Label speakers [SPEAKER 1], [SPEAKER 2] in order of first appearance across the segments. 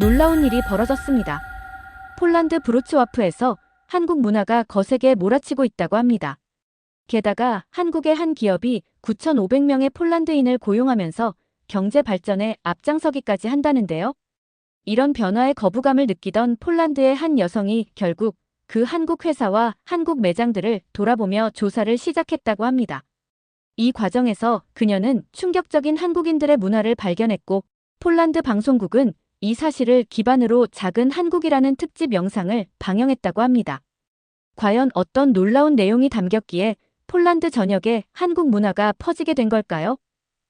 [SPEAKER 1] 놀라운 일이 벌어졌습니다. 폴란드 브로츠와프에서 한국 문화가 거세게 몰아치고 있다고 합니다. 게다가 한국의 한 기업이 9,500명의 폴란드인을 고용하면서 경제 발전에 앞장서기까지 한다는데요. 이런 변화에 거부감을 느끼던 폴란드의 한 여성이 결국 그 한국 회사와 한국 매장들을 돌아보며 조사를 시작했다고 합니다. 이 과정에서 그녀는 충격적인 한국인들의 문화를 발견했고 폴란드 방송국은 이 사실을 기반으로 작은 한국이라는 특집 영상을 방영했다고 합니다. 과연 어떤 놀라운 내용이 담겼기에 폴란드 전역에 한국 문화가 퍼지게 된 걸까요?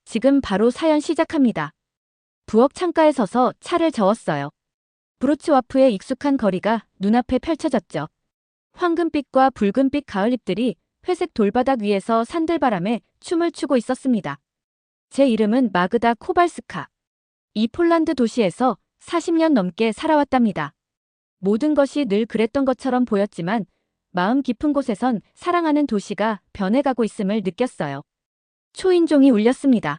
[SPEAKER 1] 지금 바로 사연 시작합니다. 부엌 창가에 서서 차를 저었어요. 브로츠와프의 익숙한 거리가 눈앞에 펼쳐졌죠. 황금빛과 붉은빛 가을잎들이 회색 돌바닥 위에서 산들바람에 춤을 추고 있었습니다. 제 이름은 마그다 코발스카. 이 폴란드 도시에서 40년 넘게 살아왔답니다. 모든 것이 늘 그랬던 것처럼 보였지만 마음 깊은 곳에선 사랑하는 도시가 변해가고 있음을 느꼈어요. 초인종이 울렸습니다.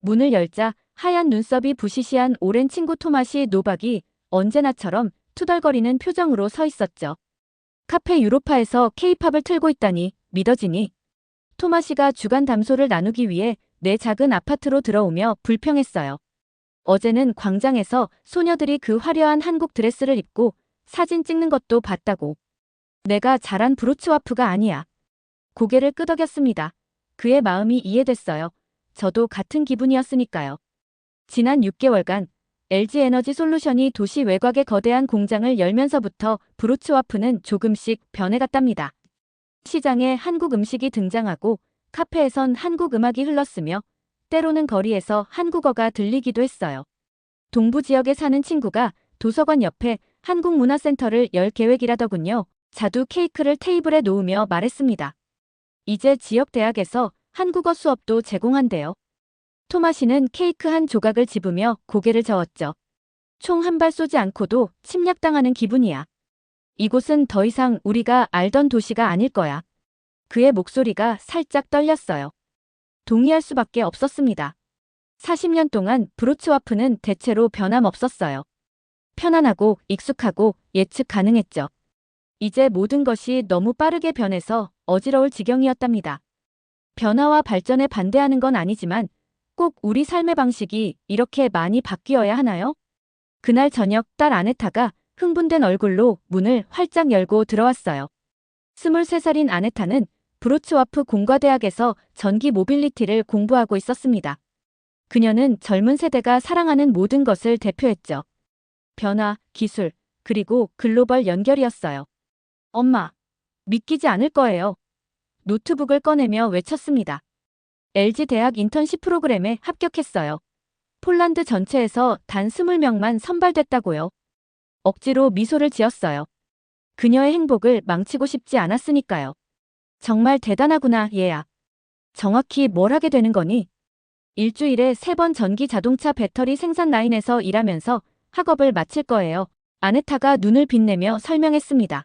[SPEAKER 1] 문을 열자 하얀 눈썹이 부시시한 오랜 친구 토마시 노박이 언제나처럼 투덜거리는 표정으로 서 있었죠. 카페 유로파에서 케이팝을 틀고 있다니 믿어지니. 토마시가 주간 담소를 나누기 위해 내 작은 아파트로 들어오며 불평했어요. 어제는 광장에서 소녀들이 그 화려한 한국 드레스를 입고 사진 찍는 것도 봤다고. 내가 잘한 브로츠와프가 아니야. 고개를 끄덕였습니다. 그의 마음이 이해됐어요. 저도 같은 기분이었으니까요. 지난 6개월간 LG 에너지 솔루션이 도시 외곽의 거대한 공장을 열면서부터 브로츠와프는 조금씩 변해갔답니다. 시장에 한국 음식이 등장하고 카페에선 한국 음악이 흘렀으며 때로는 거리에서 한국어가 들리기도 했어요. 동부 지역에 사는 친구가 도서관 옆에 한국문화센터를 열 계획이라더군요. 자두 케이크를 테이블에 놓으며 말했습니다. 이제 지역 대학에서 한국어 수업도 제공한대요. 토마시는 케이크 한 조각을 집으며 고개를 저었죠. 총 한 발 쏘지 않고도 침략당하는 기분이야. 이곳은 더 이상 우리가 알던 도시가 아닐 거야. 그의 목소리가 살짝 떨렸어요. 동의할 수밖에 없었습니다. 40년 동안 브로츠와프는 대체로 변함없었어요. 편안하고 익숙하고 예측 가능했죠. 이제 모든 것이 너무 빠르게 변해서 어지러울 지경이었답니다. 변화와 발전에 반대하는 건 아니지만 꼭 우리 삶의 방식이 이렇게 많이 바뀌어야 하나요? 그날 저녁 딸 아네타가 흥분된 얼굴로 문을 활짝 열고 들어왔어요. 23살인 아네타는 브로츠와프 공과대학에서 전기 모빌리티를 공부하고 있었습니다. 그녀는 젊은 세대가 사랑하는 모든 것을 대표했죠. 변화, 기술, 그리고 글로벌 연결이었어요. 엄마, 믿기지 않을 거예요. 노트북을 꺼내며 외쳤습니다. LG 대학 인턴십 프로그램에 합격했어요. 폴란드 전체에서 단 20명만 선발됐다고요. 억지로 미소를 지었어요. 그녀의 행복을 망치고 싶지 않았으니까요. 정말 대단하구나, 얘야. 정확히 뭘 하게 되는 거니? 일주일에 세 번 전기 자동차 배터리 생산 라인에서 일하면서 학업을 마칠 거예요. 아네타가 눈을 빛내며 설명했습니다.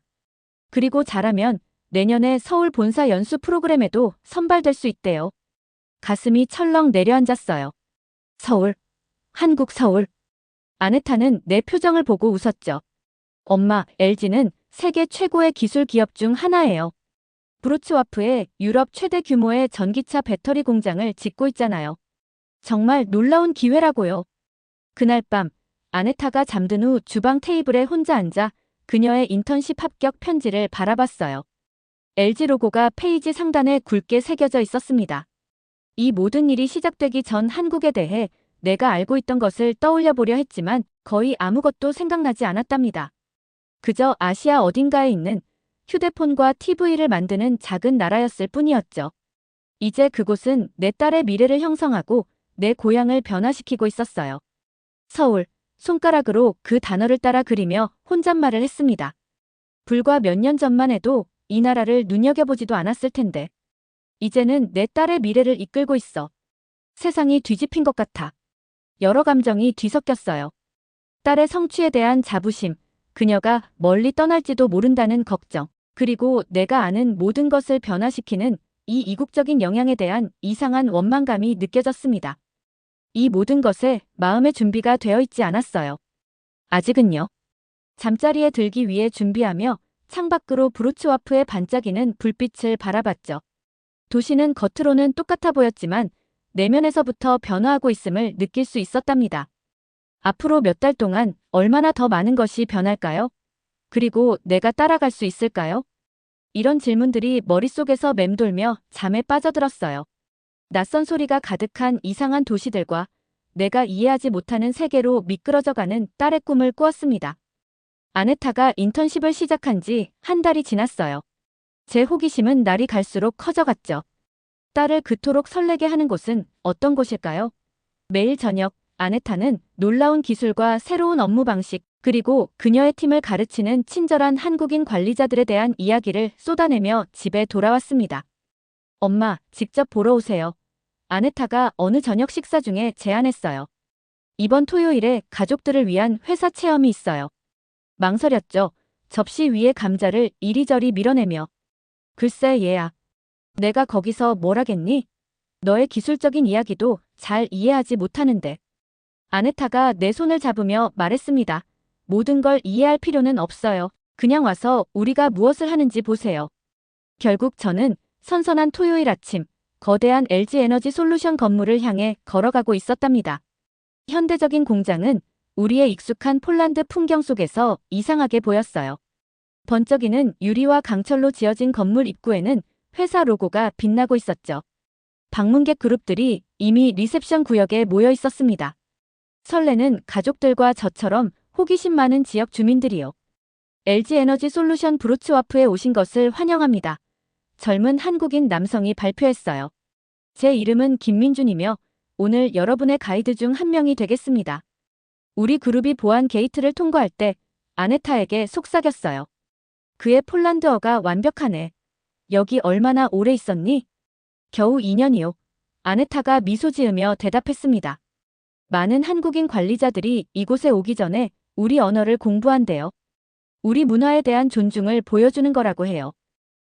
[SPEAKER 1] 그리고 잘하면 내년에 서울 본사 연수 프로그램에도 선발될 수 있대요. 가슴이 철렁 내려앉았어요. 서울. 한국 서울. 아네타는 내 표정을 보고 웃었죠. 엄마, LG는 세계 최고의 기술 기업 중 하나예요. 브로츠와프에 유럽 최대 규모의 전기차 배터리 공장을 짓고 있잖아요. 정말 놀라운 기회라고요. 그날 밤, 아네타가 잠든 후 주방 테이블에 혼자 앉아 그녀의 인턴십 합격 편지를 바라봤어요. LG 로고가 페이지 상단에 굵게 새겨져 있었습니다. 이 모든 일이 시작되기 전 한국에 대해 내가 알고 있던 것을 떠올려 보려 했지만 거의 아무것도 생각나지 않았답니다. 그저 아시아 어딘가에 있는 휴대폰과 TV를 만드는 작은 나라였을 뿐이었죠. 이제 그곳은 내 딸의 미래를 형성하고 내 고향을 변화시키고 있었어요. 서울, 손가락으로 그 단어를 따라 그리며 혼잣말을 했습니다. 불과 몇 년 전만 해도 이 나라를 눈여겨보지도 않았을 텐데. 이제는 내 딸의 미래를 이끌고 있어. 세상이 뒤집힌 것 같아. 여러 감정이 뒤섞였어요. 딸의 성취에 대한 자부심, 그녀가 멀리 떠날지도 모른다는 걱정, 그리고 내가 아는 모든 것을 변화시키는 이 이국적인 영향에 대한 이상한 원망감이 느껴졌습니다. 이 모든 것에 마음의 준비가 되어 있지 않았어요. 아직은요. 잠자리에 들기 위해 준비하며 창밖으로 브로츠와프의 반짝이는 불빛을 바라봤죠. 도시는 겉으로는 똑같아 보였지만 내면에서부터 변화하고 있음을 느낄 수 있었답니다. 앞으로 몇 달 동안 얼마나 더 많은 것이 변할까요? 그리고 내가 따라갈 수 있을까요? 이런 질문들이 머릿속에서 맴돌며 잠에 빠져들었어요. 낯선 소리가 가득한 이상한 도시들과 내가 이해하지 못하는 세계로 미끄러져가는 딸의 꿈을 꾸었습니다. 아네타가 인턴십을 시작한 지 한 달이 지났어요. 제 호기심은 날이 갈수록 커져갔죠. 딸을 그토록 설레게 하는 곳은 어떤 곳일까요? 매일 저녁 아네타는 놀라운 기술과 새로운 업무 방식, 그리고 그녀의 팀을 가르치는 친절한 한국인 관리자들에 대한 이야기를 쏟아내며 집에 돌아왔습니다. 엄마, 직접 보러 오세요. 아네타가 어느 저녁 식사 중에 제안했어요. 이번 토요일에 가족들을 위한 회사 체험이 있어요. 망설였죠. 접시 위에 감자를 이리저리 밀어내며. 글쎄 얘야. 내가 거기서 뭘 하겠니? 너의 기술적인 이야기도 잘 이해하지 못하는데. 아네타가 내 손을 잡으며 말했습니다. 모든 걸 이해할 필요는 없어요. 그냥 와서 우리가 무엇을 하는지 보세요. 결국 저는 선선한 토요일 아침, 거대한 LG 에너지 솔루션 건물을 향해 걸어가고 있었답니다. 현대적인 공장은 우리의 익숙한 폴란드 풍경 속에서 이상하게 보였어요. 번쩍이는 유리와 강철로 지어진 건물 입구에는 회사 로고가 빛나고 있었죠. 방문객 그룹들이 이미 리셉션 구역에 모여 있었습니다. 설레는 가족들과 저처럼 호기심 많은 지역 주민들이요. LG 에너지 솔루션 브로츠와프에 오신 것을 환영합니다. 젊은 한국인 남성이 발표했어요. 제 이름은 김민준이며 오늘 여러분의 가이드 중 한 명이 되겠습니다. 우리 그룹이 보안 게이트를 통과할 때 아네타에게 속삭였어요. 그의 폴란드어가 완벽하네. 여기 얼마나 오래 있었니? 겨우 2년이요. 아네타가 미소 지으며 대답했습니다. 많은 한국인 관리자들이 이곳에 오기 전에 우리 언어를 공부한대요. 우리 문화에 대한 존중을 보여주는 거라고 해요.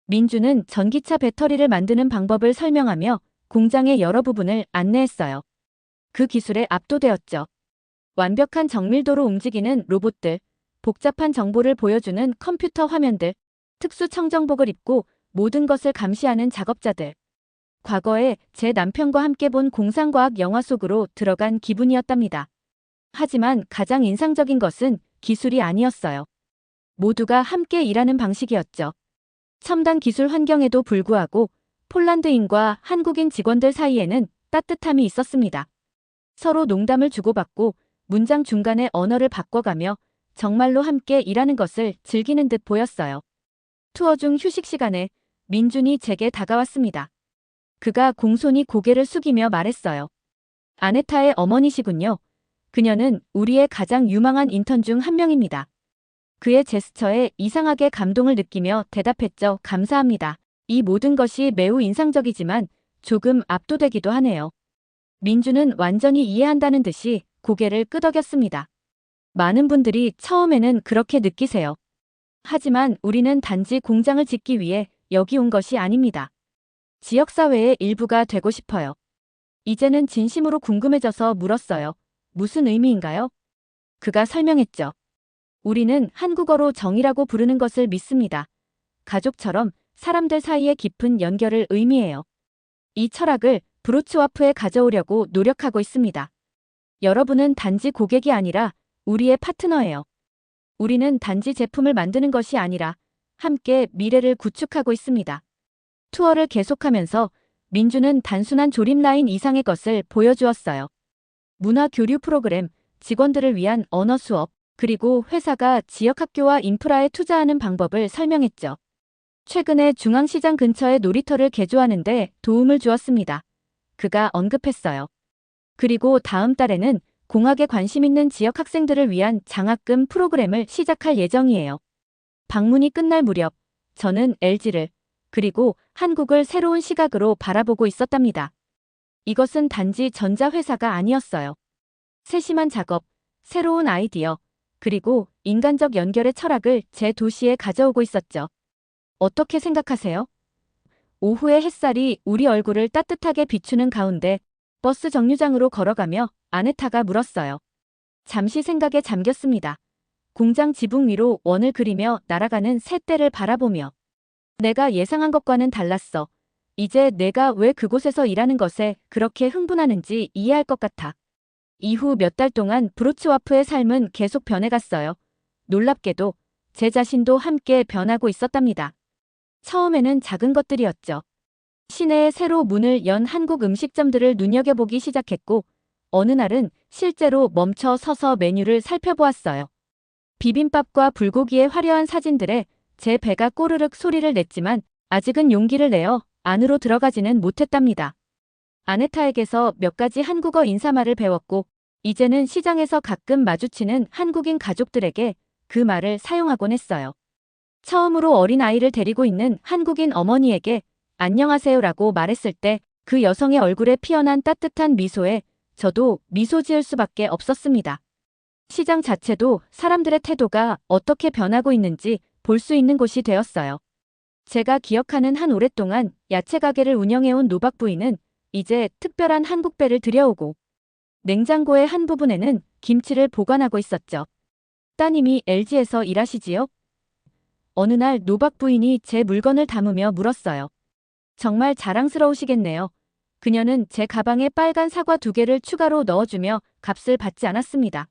[SPEAKER 1] 민주는 전기차 배터리를 만드는 방법을 설명하며 공장의 여러 부분을 안내했어요. 그 기술에 압도되었죠. 완벽한 정밀도로 움직이는 로봇들, 복잡한 정보를 보여주는 컴퓨터 화면들, 특수 청정복을 입고 모든 것을 감시하는 작업자들. 과거에 제 남편과 함께 본 공상과학 영화 속으로 들어간 기분이었답니다. 하지만 가장 인상적인 것은 기술이 아니었어요. 모두가 함께 일하는 방식이었죠. 첨단 기술 환경에도 불구하고 폴란드인과 한국인 직원들 사이에는 따뜻함이 있었습니다. 서로 농담을 주고받고 문장 중간에 언어를 바꿔가며 정말로 함께 일하는 것을 즐기는 듯 보였어요. 투어 중 휴식 시간에 민준이 제게 다가왔습니다. 그가 공손히 고개를 숙이며 말했어요. 아네타의 어머니시군요. 그녀는 우리의 가장 유망한 인턴 중 한 명입니다. 그의 제스처에 이상하게 감동을 느끼며 대답했죠. 감사합니다. 이 모든 것이 매우 인상적이지만 조금 압도되기도 하네요. 민주는 완전히 이해한다는 듯이 고개를 끄덕였습니다. 많은 분들이 처음에는 그렇게 느끼세요. 하지만 우리는 단지 공장을 짓기 위해 여기 온 것이 아닙니다. 지역사회의 일부가 되고 싶어요. 이제는 진심으로 궁금해져서 물었어요. 무슨 의미인가요? 그가 설명했죠. 우리는 한국어로 정이라고 부르는 것을 믿습니다. 가족처럼 사람들 사이의 깊은 연결을 의미해요. 이 철학을 브로츠와프에 가져오려고 노력하고 있습니다. 여러분은 단지 고객이 아니라 우리의 파트너예요. 우리는 단지 제품을 만드는 것이 아니라 함께 미래를 구축하고 있습니다. 투어를 계속하면서 민주는 단순한 조립 라인 이상의 것을 보여주었어요. 문화 교류 프로그램, 직원들을 위한 언어 수업, 그리고 회사가 지역 학교와 인프라에 투자하는 방법을 설명했죠. 최근에 중앙시장 근처에 놀이터를 개조하는데 도움을 주었습니다. 그가 언급했어요. 그리고 다음 달에는 공학에 관심 있는 지역 학생들을 위한 장학금 프로그램을 시작할 예정이에요. 방문이 끝날 무렵 저는 LG를 그리고 한국을 새로운 시각으로 바라보고 있었답니다. 이것은 단지 전자회사가 아니었어요. 세심한 작업, 새로운 아이디어, 그리고 인간적 연결의 철학을 제 도시에 가져오고 있었죠. 어떻게 생각하세요? 오후의 햇살이 우리 얼굴을 따뜻하게 비추는 가운데 버스 정류장으로 걸어가며 아네타가 물었어요. 잠시 생각에 잠겼습니다. 공장 지붕 위로 원을 그리며 날아가는 새떼를 바라보며 내가 예상한 것과는 달랐어. 이제 내가 왜 그곳에서 일하는 것에 그렇게 흥분하는지 이해할 것 같아. 이후 몇 달 동안 브로츠와프의 삶은 계속 변해갔어요. 놀랍게도 제 자신도 함께 변하고 있었답니다. 처음에는 작은 것들이었죠. 시내에 새로 문을 연 한국 음식점들을 눈여겨보기 시작했고, 어느 날은 실제로 멈춰 서서 메뉴를 살펴보았어요. 비빔밥과 불고기의 화려한 사진들에 제 배가 꼬르륵 소리를 냈지만 아직은 용기를 내어 안으로 들어가지는 못했답니다. 아네타에게서 몇 가지 한국어 인사말을 배웠고, 이제는 시장에서 가끔 마주치는 한국인 가족들에게 그 말을 사용하곤 했어요. 처음으로 어린 아이를 데리고 있는 한국인 어머니에게 안녕하세요라고 말했을 때 그 여성의 얼굴에 피어난 따뜻한 미소에 저도 미소 지을 수밖에 없었습니다. 시장 자체도 사람들의 태도가 어떻게 변하고 있는지 볼 수 있는 곳이 되었어요. 제가 기억하는 한 오랫동안 야채 가게를 운영해온 노박 부인은 이제 특별한 한국배를 들여오고 냉장고의 한 부분에는 김치를 보관하고 있었죠. 따님이 LG에서 일하시지요? 어느 날 노박 부인이 제 물건을 담으며 물었어요. 정말 자랑스러우시겠네요. 그녀는 제 가방에 빨간 사과 두 개를 추가로 넣어주며 값을 받지 않았습니다.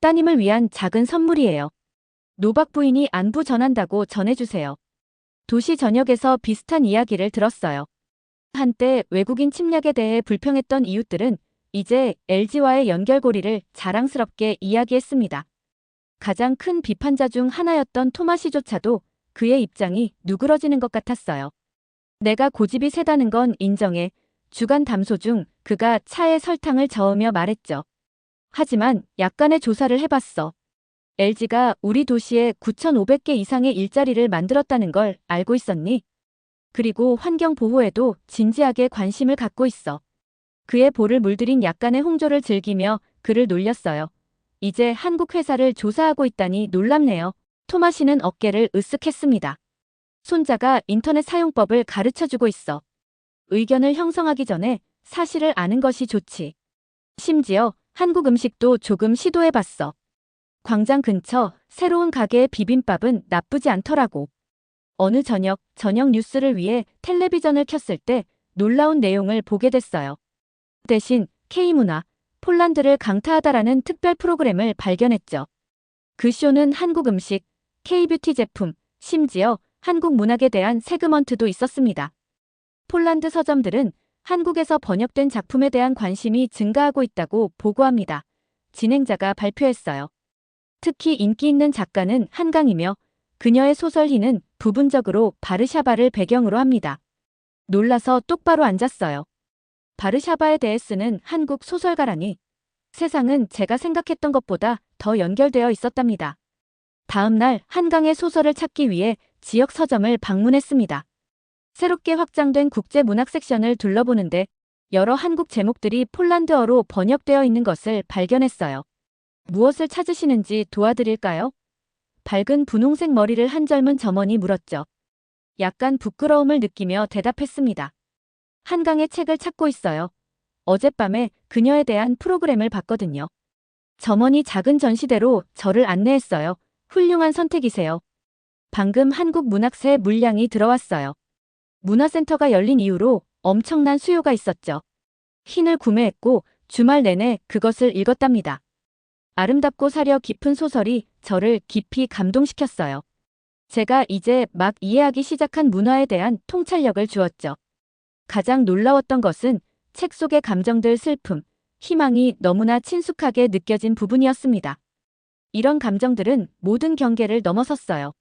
[SPEAKER 1] 따님을 위한 작은 선물이에요. 노박 부인이 안부 전한다고 전해주세요. 도시 전역에서 비슷한 이야기를 들었어요. 한때 외국인 침략에 대해 불평했던 이웃들은 이제 LG와의 연결고리를 자랑스럽게 이야기했습니다. 가장 큰 비판자 중 하나였던 토마시조차도 그의 입장이 누그러지는 것 같았어요. 내가 고집이 세다는 건 인정해. 주간 담소 중 그가 차에 설탕을 저으며 말했죠. 하지만 약간의 조사를 해봤어. LG가 우리 도시에 9,500개 이상의 일자리를 만들었다는 걸 알고 있었니? 그리고 환경 보호에도 진지하게 관심을 갖고 있어. 그의 볼을 물들인 약간의 홍조를 즐기며 그를 놀렸어요. 이제 한국 회사를 조사하고 있다니 놀랍네요. 토마시는 어깨를 으쓱했습니다. 손자가 인터넷 사용법을 가르쳐주고 있어. 의견을 형성하기 전에 사실을 아는 것이 좋지. 심지어 한국 음식도 조금 시도해봤어. 광장 근처 새로운 가게의 비빔밥은 나쁘지 않더라고. 어느 저녁, 저녁 뉴스를 위해 텔레비전을 켰을 때 놀라운 내용을 보게 됐어요. 대신 K문화, 폴란드를 강타하다라는 특별 프로그램을 발견했죠. 그 쇼는 한국 음식, K뷰티 제품, 심지어 한국 문학에 대한 세그먼트도 있었습니다. 폴란드 서점들은 한국에서 번역된 작품에 대한 관심이 증가하고 있다고 보고합니다. 진행자가 발표했어요. 특히 인기 있는 작가는 한강이며 그녀의 소설 희는 부분적으로 바르샤바를 배경으로 합니다. 놀라서 똑바로 앉았어요. 바르샤바에 대해 쓰는 한국 소설가라니 세상은 제가 생각했던 것보다 더 연결되어 있었답니다. 다음 날 한강의 소설을 찾기 위해 지역 서점을 방문했습니다. 새롭게 확장된 국제 문학 섹션을 둘러보는데 여러 한국 제목들이 폴란드어로 번역되어 있는 것을 발견했어요. 무엇을 찾으시는지 도와드릴까요? 밝은 분홍색 머리를 한 젊은 점원이 물었죠. 약간 부끄러움을 느끼며 대답했습니다. 한강의 책을 찾고 있어요. 어젯밤에 그녀에 대한 프로그램을 봤거든요. 점원이 작은 전시대로 저를 안내했어요. 훌륭한 선택이세요. 방금 한국 문학새 물량이 들어왔어요. 문화센터가 열린 이후로 엄청난 수요가 있었죠. 흰을 구매했고 주말 내내 그것을 읽었답니다. 아름답고 사려 깊은 소설이 저를 깊이 감동시켰어요. 제가 이제 막 이해하기 시작한 문화에 대한 통찰력을 주었죠. 가장 놀라웠던 것은 책 속의 감정들 슬픔, 희망이 너무나 친숙하게 느껴진 부분이었습니다. 이런 감정들은 모든 경계를 넘어섰어요.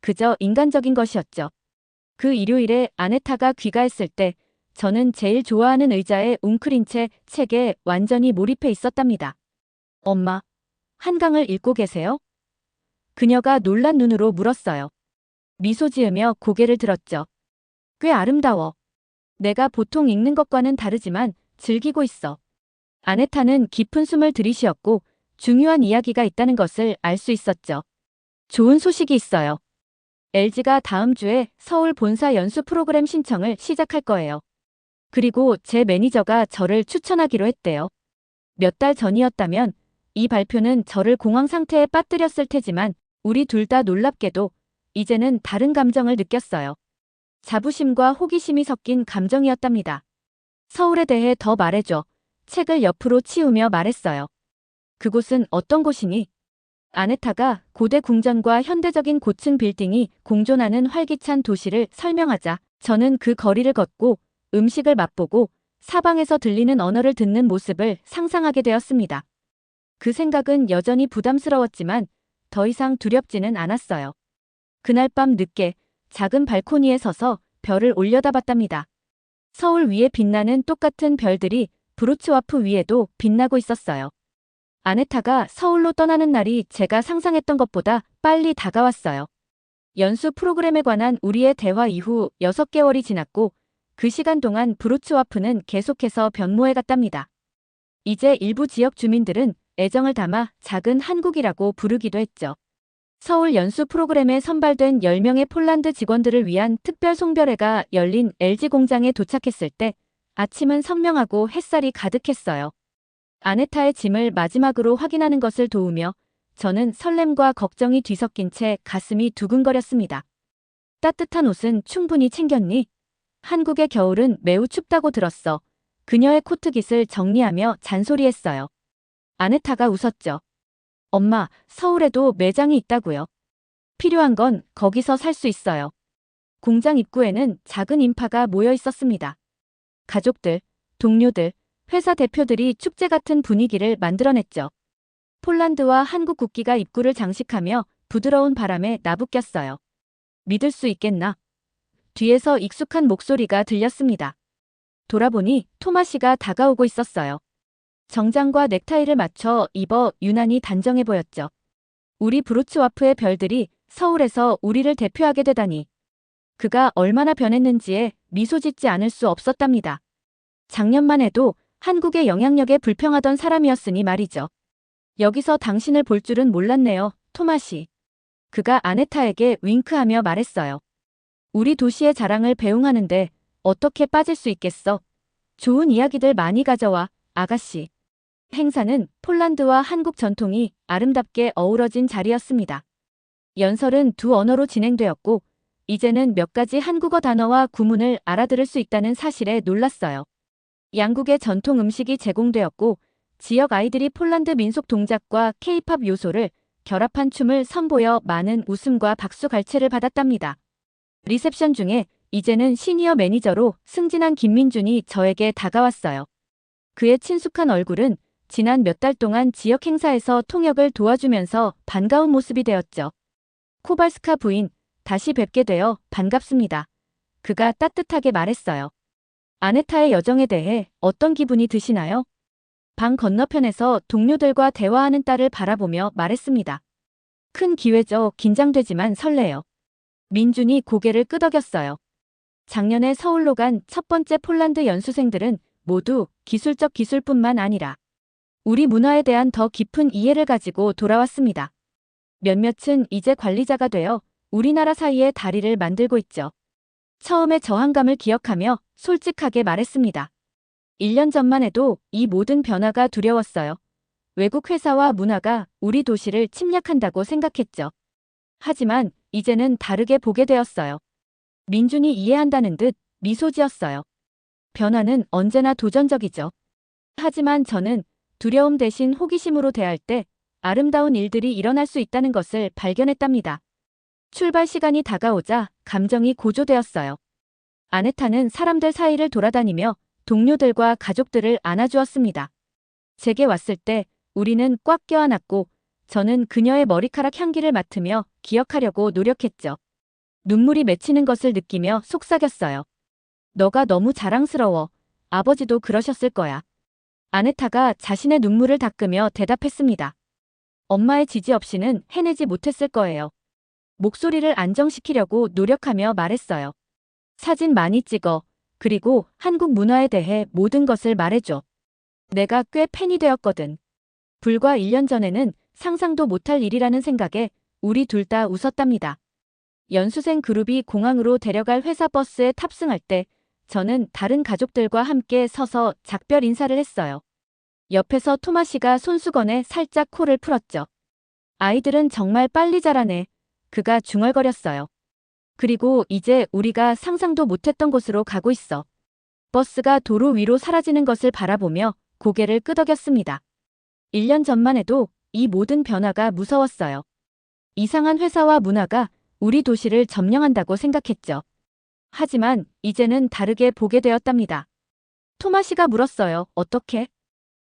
[SPEAKER 1] 그저 인간적인 것이었죠. 그 일요일에 아네타가 귀가했을 때 저는 제일 좋아하는 의자에 웅크린 채 책에 완전히 몰입해 있었답니다. 엄마, 한강을 읽고 계세요? 그녀가 놀란 눈으로 물었어요. 미소 지으며 고개를 들었죠. 꽤 아름다워. 내가 보통 읽는 것과는 다르지만 즐기고 있어. 아네타는 깊은 숨을 들이쉬었고 중요한 이야기가 있다는 것을 알 수 있었죠. 좋은 소식이 있어요. LG가 다음 주에 서울 본사 연수 프로그램 신청을 시작할 거예요. 그리고 제 매니저가 저를 추천하기로 했대요. 몇 달 전이었다면 이 발표는 저를 공황 상태에 빠뜨렸을 테지만 우리 둘 다 놀랍게도 이제는 다른 감정을 느꼈어요. 자부심과 호기심이 섞인 감정이었답니다. 서울에 대해 더 말해줘. 책을 옆으로 치우며 말했어요. 그곳은 어떤 곳이니? 아네타가 고대 궁전과 현대적인 고층 빌딩이 공존하는 활기찬 도시를 설명하자 저는 그 거리를 걷고 음식을 맛보고 사방에서 들리는 언어를 듣는 모습을 상상하게 되었습니다. 그 생각은 여전히 부담스러웠지만 더 이상 두렵지는 않았어요. 그날 밤 늦게 작은 발코니에 서서 별을 올려다봤답니다. 서울 위에 빛나는 똑같은 별들이 브로츠와프 위에도 빛나고 있었어요. 아네타가 서울로 떠나는 날이 제가 상상했던 것보다 빨리 다가왔어요. 연수 프로그램에 관한 우리의 대화 이후 6개월이 지났고 그 시간 동안 브로츠와프는 계속해서 변모해 갔답니다. 이제 일부 지역 주민들은 애정을 담아 작은 한국이라고 부르기도 했죠. 서울 연수 프로그램에 선발된 10명의 폴란드 직원들을 위한 특별 송별회가 열린 LG 공장에 도착했을 때 아침은 선명하고 햇살이 가득했어요. 아네타의 짐을 마지막으로 확인하는 것을 도우며 저는 설렘과 걱정이 뒤섞인 채 가슴이 두근거렸습니다. 따뜻한 옷은 충분히 챙겼니? 한국의 겨울은 매우 춥다고 들었어. 그녀의 코트깃을 정리하며 잔소리했어요. 아네타가 웃었죠. 엄마, 서울에도 매장이 있다고요. 필요한 건 거기서 살 수 있어요. 공장 입구에는 작은 인파가 모여 있었습니다. 가족들, 동료들, 회사 대표들이 축제 같은 분위기를 만들어냈죠. 폴란드와 한국 국기가 입구를 장식하며 부드러운 바람에 나부꼈어요. 믿을 수 있겠나? 뒤에서 익숙한 목소리가 들렸습니다. 돌아보니 토마시가 다가오고 있었어요. 정장과 넥타이를 맞춰 입어 유난히 단정해 보였죠. 우리 브로츠와프의 별들이 서울에서 우리를 대표하게 되다니. 그가 얼마나 변했는지에 미소 짓지 않을 수 없었답니다. 작년만 해도 한국의 영향력에 불평하던 사람이었으니 말이죠. 여기서 당신을 볼 줄은 몰랐네요, 토마시. 그가 아네타에게 윙크하며 말했어요. 우리 도시의 자랑을 배웅하는데 어떻게 빠질 수 있겠어? 좋은 이야기들 많이 가져와, 아가씨. 행사는 폴란드와 한국 전통이 아름답게 어우러진 자리였습니다. 연설은 두 언어로 진행되었고, 이제는 몇 가지 한국어 단어와 구문을 알아들을 수 있다는 사실에 놀랐어요. 양국의 전통 음식이 제공되었고, 지역 아이들이 폴란드 민속 동작과 케이팝 요소를 결합한 춤을 선보여 많은 웃음과 박수 갈채를 받았답니다. 리셉션 중에 이제는 시니어 매니저로 승진한 김민준이 저에게 다가왔어요. 그의 친숙한 얼굴은 지난 몇 달 동안 지역 행사에서 통역을 도와주면서 반가운 모습이 되었죠. 코발스카 부인, 다시 뵙게 되어 반갑습니다. 그가 따뜻하게 말했어요. 아네타의 여정에 대해 어떤 기분이 드시나요? 방 건너편에서 동료들과 대화하는 딸을 바라보며 말했습니다. 큰 기회죠. 긴장되지만 설레요. 민준이 고개를 끄덕였어요. 작년에 서울로 간 첫 번째 폴란드 연수생들은 모두 기술적 기술뿐만 아니라 우리 문화에 대한 더 깊은 이해를 가지고 돌아왔습니다. 몇몇은 이제 관리자가 되어 우리나라 사이에 다리를 만들고 있죠. 처음에 저항감을 기억하며 솔직하게 말했습니다. 1년 전만 해도 이 모든 변화가 두려웠어요. 외국 회사와 문화가 우리 도시를 침략한다고 생각했죠. 하지만 이제는 다르게 보게 되었어요. 민준이 이해한다는 듯 미소 지었어요. 변화는 언제나 도전적이죠. 하지만 저는 두려움 대신 호기심으로 대할 때 아름다운 일들이 일어날 수 있다는 것을 발견했답니다. 출발 시간이 다가오자 감정이 고조되었어요. 아네타는 사람들 사이를 돌아다니며 동료들과 가족들을 안아주었습니다. 제게 왔을 때 우리는 꽉 껴안았고 저는 그녀의 머리카락 향기를 맡으며 기억하려고 노력했죠. 눈물이 맺히는 것을 느끼며 속삭였어요. 너가 너무 자랑스러워. 아버지도 그러셨을 거야. 아네타가 자신의 눈물을 닦으며 대답했습니다. 엄마의 지지 없이는 해내지 못했을 거예요. 목소리를 안정시키려고 노력하며 말했어요. 사진 많이 찍어. 그리고 한국 문화에 대해 모든 것을 말해줘. 내가 꽤 팬이 되었거든. 불과 1년 전에는 상상도 못할 일이라는 생각에 우리 둘 다 웃었답니다. 연수생 그룹이 공항으로 데려갈 회사 버스에 탑승할 때 저는 다른 가족들과 함께 서서 작별 인사를 했어요. 옆에서 토마시가 손수건에 살짝 코를 풀었죠. 아이들은 정말 빨리 자라네. 그가 중얼거렸어요. 그리고 이제 우리가 상상도 못했던 곳으로 가고 있어. 버스가 도로 위로 사라지는 것을 바라보며 고개를 끄덕였습니다. 1년 전만 해도 이 모든 변화가 무서웠어요. 이상한 회사와 문화가 우리 도시를 점령한다고 생각했죠. 하지만 이제는 다르게 보게 되었답니다. 토마시가 물었어요. 어떻게?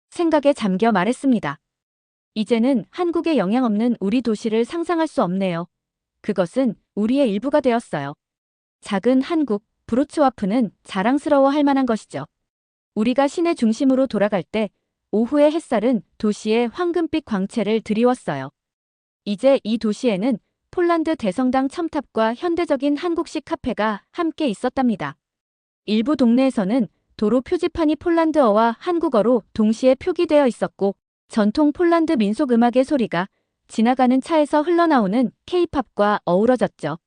[SPEAKER 1] 생각에 잠겨 말했습니다. 이제는 한국에 영향 없는 우리 도시를 상상할 수 없네요. 그것은 우리의 일부가 되었어요. 작은 한국, 브로츠와프는 자랑스러워 할 만한 것이죠. 우리가 시내 중심으로 돌아갈 때 오후의 햇살은 도시의 황금빛 광채를 드리웠어요. 이제 이 도시에는 폴란드 대성당 첨탑과 현대적인 한국식 카페가 함께 있었답니다. 일부 동네에서는 도로 표지판이 폴란드어와 한국어로 동시에 표기되어 있었고 전통 폴란드 민속 음악의 소리가 지나가는 차에서 흘러나오는 케이팝과 어우러졌죠.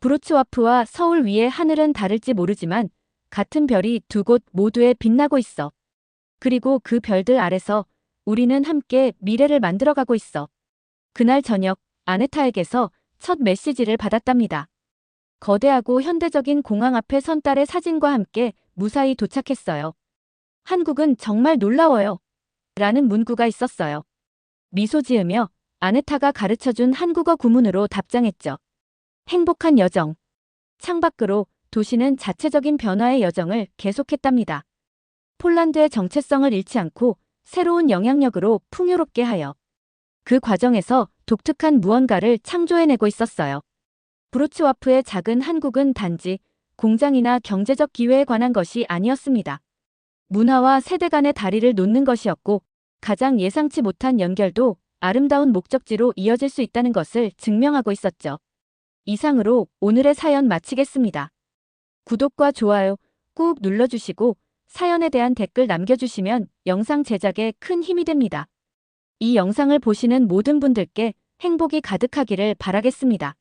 [SPEAKER 1] 브로츠와프와 서울 위의 하늘은 다를지 모르지만 같은 별이 두 곳 모두에 빛나고 있어. 그리고 그 별들 아래서 우리는 함께 미래를 만들어가고 있어. 그날 저녁 아네타에게서 첫 메시지를 받았답니다. 거대하고 현대적인 공항 앞에 선 딸의 사진과 함께 무사히 도착했어요. 한국은 정말 놀라워요. 라는 문구가 있었어요. 미소 지으며 아네타가 가르쳐준 한국어 구문으로 답장했죠. 행복한 여정. 창밖으로 도시는 자체적인 변화의 여정을 계속했답니다. 폴란드의 정체성을 잃지 않고 새로운 영향력으로 풍요롭게 하여 그 과정에서 독특한 무언가를 창조해내고 있었어요. 브로츠와프의 작은 한국은 단지 공장이나 경제적 기회에 관한 것이 아니었습니다. 문화와 세대 간의 다리를 놓는 것이었고 가장 예상치 못한 연결도 아름다운 목적지로 이어질 수 있다는 것을 증명하고 있었죠. 이상으로 오늘의 사연 마치겠습니다. 구독과 좋아요 꾹 눌러주시고 사연에 대한 댓글 남겨주시면 영상 제작에 큰 힘이 됩니다. 이 영상을 보시는 모든 분들께 행복이 가득하기를 바라겠습니다.